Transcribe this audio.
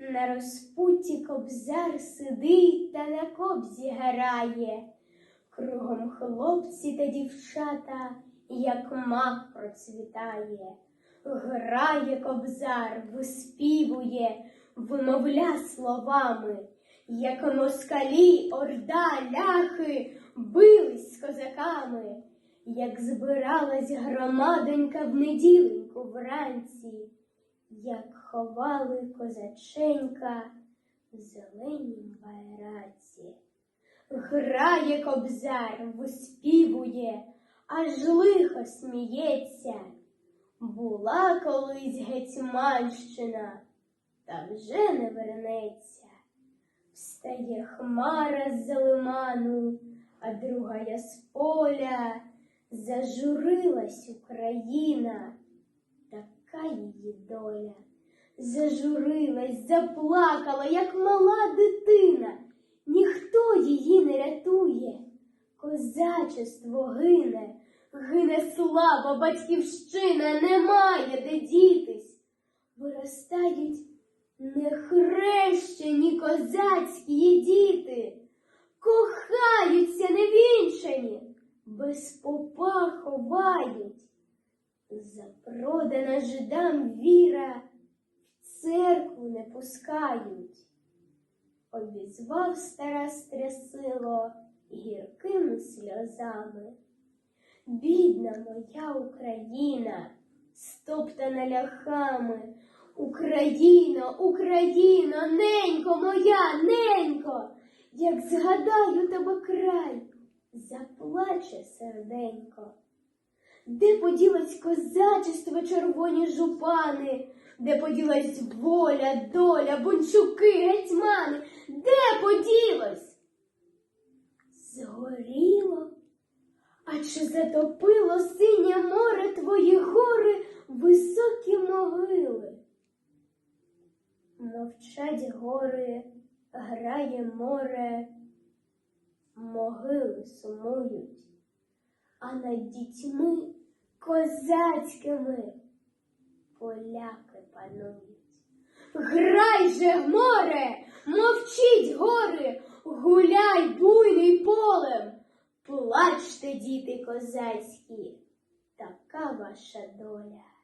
На розпуті кобзар сидить та на кобзі грає. Кругом хлопці та дівчата, як мак процвітає. Грає кобзар, виспівує, вимовля словами, як москалі, орда, ляхи бились з козаками, як збиралась громадонька в неділеньку вранці, як ховали козаченька в зеленім байраці. Грає кобзар, виспівує, аж лихо сміється. Була колись гетьманщина, та вже не вернеться. Встає хмара з-за лиману, а другая з поля. Зажурилась Україна, така її доля. Зажурилась, заплакала, як мала дитина. Ніхто її не рятує. Козачество гине, гине слава, батьківщина, немає де дітись. Виростають нехрещені козацькі діти, кохаються невінчані, без попа ховають. Запродана жидам віра, в церкву не пускають. Обізвав стара стрясило гіркими сльозами. Бідна моя Україна, стоптана ляхами. Україно, Україно, ненько моя, ненько, як згадаю тебе край, заплаче серденько. Де поділась козачество червоні жупани, де поділась воля, доля, бунчуки, гетьмани, де поділась? Згоріло, а чи затопило синє море твої гори? Високі могили? Мовчать гори, грає море, могили сумують. А над дітьми козацькими поляки панують. Грай же, море, мовчіть гори, гуляй буйний полем, плачте, діти козацькі, така ваша доля.